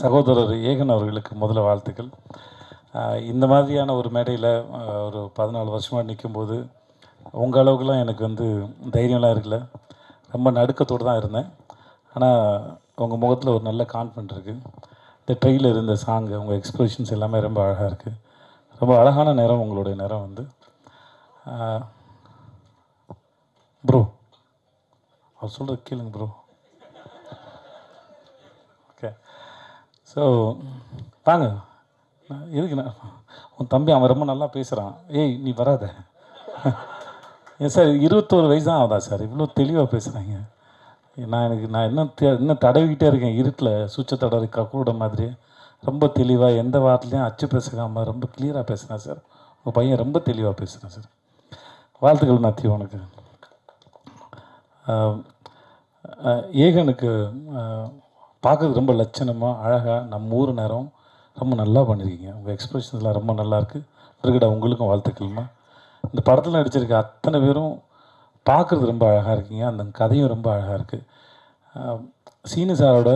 சகோதரர் ஏகன் அவர்களுக்கு முதல்ல வாழ்த்துக்கள். இந்த மாதிரியான ஒரு மேடையில் ஒரு பதினாலு வருஷமாக நிற்கும்போது உங்கள் அளவுக்குலாம் எனக்கு வந்து தைரியம்லாம் இருக்குல்ல ரொம்ப நடுக்கத்தோடு தான் இருந்தேன். ஆனால் உங்கள் முகத்தில் ஒரு நல்ல கான்ஃபிடென்ட் இருக்குது இந்த ட்ரெயிலில் இருந்த சாங்கு உங்கள் எக்ஸ்பிரஷன்ஸ் எல்லாமே ரொம்ப அழகாக இருக்குது ரொம்ப அழகான நேரம் உங்களுடைய நேரம் வந்து. ப்ரோ அவர் சொல்கிறது கேளுங்க ப்ரோ ஓகே ஸோ வாங்க. நான் எதுக்கு நான்? உன் தம்பி அவன் ரொம்ப நல்லா பேசுகிறான் ஏய் நீ வராத. ஏன் சார் இருபத்தோரு வயசு தான் ஆகுதா சார்? இவ்வளோ தெளிவாக பேசுகிறாங்க நான் எனக்கு நான் இன்னும் தெ- இன்னும் தடவிக்கிட்டே இருக்கேன். இருட்டில் சுவிட்சை தடவை கூட மாதிரி. ரொம்ப தெளிவாக எந்த வார்த்தையும் அச்சு பேசுகாமல் ரொம்ப கிளியராக பேசுகிறேன் சார். உங்கள் பையன் ரொம்ப தெளிவாக பேசுகிறேன் சார். வாழ்த்துக்கள் நாத்தி உனக்கு. ஏகனுக்கு பார்க்கறது ரொம்ப லட்சணமாக அழகாக நம்ம ஊர் நேரம் ரொம்ப நல்லா பண்ணியிருக்கீங்க. உங்கள் எக்ஸ்பிரஷன்ஸ்லாம் ரொம்ப நல்லாயிருக்கு இருக்கடா உங்களுக்கும் வாழ்த்துக்கள்மா. இந்த படத்தில் நடிச்சிருக்க அத்தனை பேரும் பார்க்குறது ரொம்ப அழகாக இருக்கீங்க. அந்த கதையும் ரொம்ப அழகாக இருக்குது சீனு சாரோட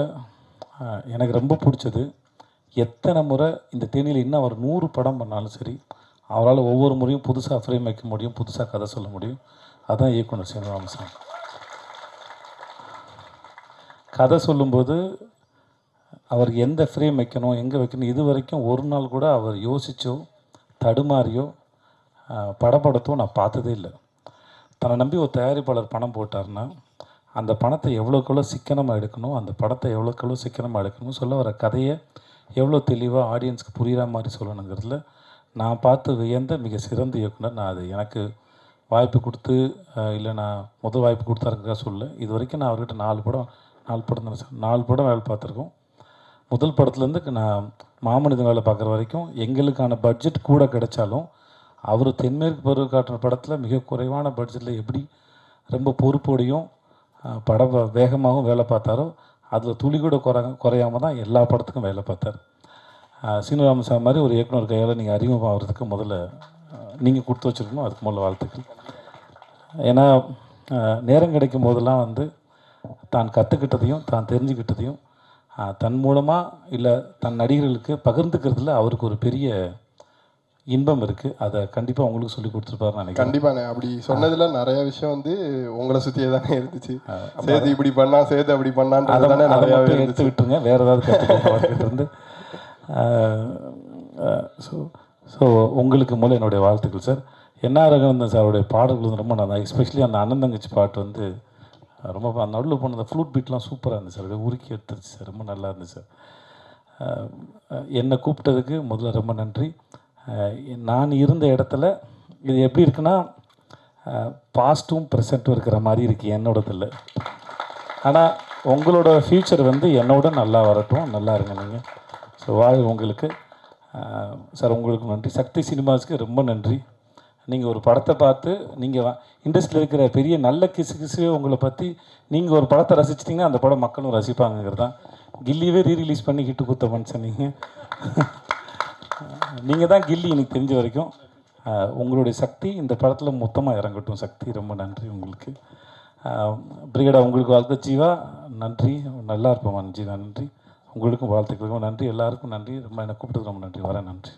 எனக்கு ரொம்ப பிடிச்சது எத்தனை முறை இந்த தேனியில் இன்னும் அவர் நூறு படம் பண்ணாலும் சரி அவரால் ஒவ்வொரு முறையும் புதுசாக ஃப்ரேம் வைக்க முடியும் புதுசாக கதை சொல்ல முடியும். அதுதான் இயக்குனர் சீனிவாசன். கதை சொல்லும்போது அவர் எந்த ஃப்ரேம் வைக்கணும் எங்கே வைக்கணும் இது வரைக்கும் ஒரு நாள் கூட அவர் யோசிச்சோ தடுமாறியோ படப்படத்தோ நான் பார்த்ததே இல்லை. தன்னை நம்பி ஒரு தயாரிப்பாளர் பணம் போட்டார்னா அந்த பணத்தை எவ்வளோக்கு எவ்வளோ சிக்கனமாக எடுக்கணும் அந்த படத்தை எவ்வளோக்கு எவ்வளோ சிக்கனமாக எடுக்கணும் சொல்ல வர கதையை எவ்வளோ தெளிவாக ஆடியன்ஸ்க்கு புரிகிற மாதிரி சொல்லணுங்கிறதுல நான் பார்த்து வியந்த மிக சிறந்த இயக்குனர் நான் அது. எனக்கு வாய்ப்பு கொடுத்து இல்லை நான் முதல் வாய்ப்பு கொடுத்தாருக்கா சொல்ல இது வரைக்கும் நான் அவர்கிட்ட நாலு படம் நாலு படம் தானே சார். நாலு படம் வேலை பார்த்துருக்கோம். முதல் படத்துலேருந்து நான் மாமனிதன் வேலை பார்க்குற வரைக்கும் எங்களுக்கான பட்ஜெட் கூட கிடைச்சாலும் அவர் தென்மேற்கு பருவ காட்டுற படத்தில் மிக குறைவான பட்ஜெட்டில் எப்படி ரொம்ப பொறுப்போடையும் படம் வேகமாகவும் வேலை பார்த்தாரோ அதில் துளி கூட குறை குறையாம தான் எல்லா படத்துக்கும் வேலை பார்த்தார். அஹ், சார் மாதிரி ஒரு இயக்குனர் கையால் நீங்கள் அறிமுகம் ஆகிறதுக்கு முதல்ல நீங்கள் கொடுத்து வச்சுருக்கணும். அதுக்கு முதல்ல வாழ்த்துக்கள். ஏன்னா நேரம் கிடைக்கும் போதெல்லாம் வந்து தான் கற்றுக்கிட்டதையும் தான் தெரிஞ்சுக்கிட்டதையும் தன் மூலமாக இல்லை தன் நடிகர்களுக்கு பகிர்ந்துக்கிறதுல அவருக்கு ஒரு பெரிய இன்பம் இருக்குது அதை கண்டிப்பாக உங்களுக்கு சொல்லி கொடுத்துருப்பாருன்னு நினைக்கிறேன். கண்டிப்பாண்ணே அப்படி சொன்னதுல நிறைய விஷயம் வந்து உங்களை சுத்தியே தானே இருந்துச்சு. சேது இப்படி பண்ணா சேது அப்படி பண்ணான்றது அதை தானே இருந்துச்சு. எடுத்து விட்டுருங்க. வேறு ஏதாவது இருந்து. ஸோ ஸோ உங்களுக்கு மூலம் என்னுடைய வாழ்த்துக்கள் சார் என்ன ரகவந்தன் சாருடைய பாடல்கள் வந்து ரொம்ப நல்லா எஸ்பெஷலி அந்த அண்ணன் தங்கச்சி பாட்டு வந்து ரொம்ப அந்த நடுவில் போன அந்த ஃப்ளூட் பீட்லாம் சூப்பராக இருந்துச்சு சார். அதை உருக்கி எடுத்துருச்சு சார். ரொம்ப நல்லா இருந்துச்சு சார். என்னை கூப்பிட்டதுக்கு முதல்ல ரொம்ப நன்றி. நான் இருந்த இடத்துல இது எப்படி இருக்குன்னா பாஸ்ட்டும் ப்ரெசண்ட்டும் இருக்கிற மாதிரி இருக்குது என்னோடதில். ஆனால் உங்களோட ஃப்யூச்சர் வந்து என்னோட நல்லா வரட்டும் நல்லா இருங்க நீங்கள் ஸோ வாழ் உங்களுக்கு. சார் உங்களுக்கு நன்றி. சக்தி சினிமாஸ்க்கு ரொம்ப நன்றி. நீங்கள் ஒரு படத்தை பார்த்து நீங்கள் இண்டஸ்ட்ரியில் இருக்கிற பெரிய நல்ல கிசு கிசுவே உங்களை பற்றி நீங்கள் ஒரு படத்தை ரசிச்சிட்டிங்கன்னா அந்த படம் மக்களும் ரசிப்பாங்கங்கிறது தான். கில்லியவே ரீ ரிலீஸ் பண்ணி ஹிட்டு கொடுத்த மனுஷன் நீங்கள் நீங்கள் தான் கில்லி எனக்கு தெரிஞ்ச வரைக்கும். உங்களுடைய சக்தி இந்த படத்தில் மொத்தமாக இறங்கட்டும். சக்தி ரொம்ப நன்றி உங்களுக்கு. பிரிகேடா உங்களுக்கு வாழ்த்து ஜீவா நன்றி. நல்லா இருப்போம் ஜீவா நன்றி. உங்களுக்கும் வாழ்த்துக்களுக்கும் நன்றி. எல்லாருக்கும் நன்றி. ரொம்ப என்னை கூப்பிட்டது ரொம்ப நன்றி. வரேன் நன்றி.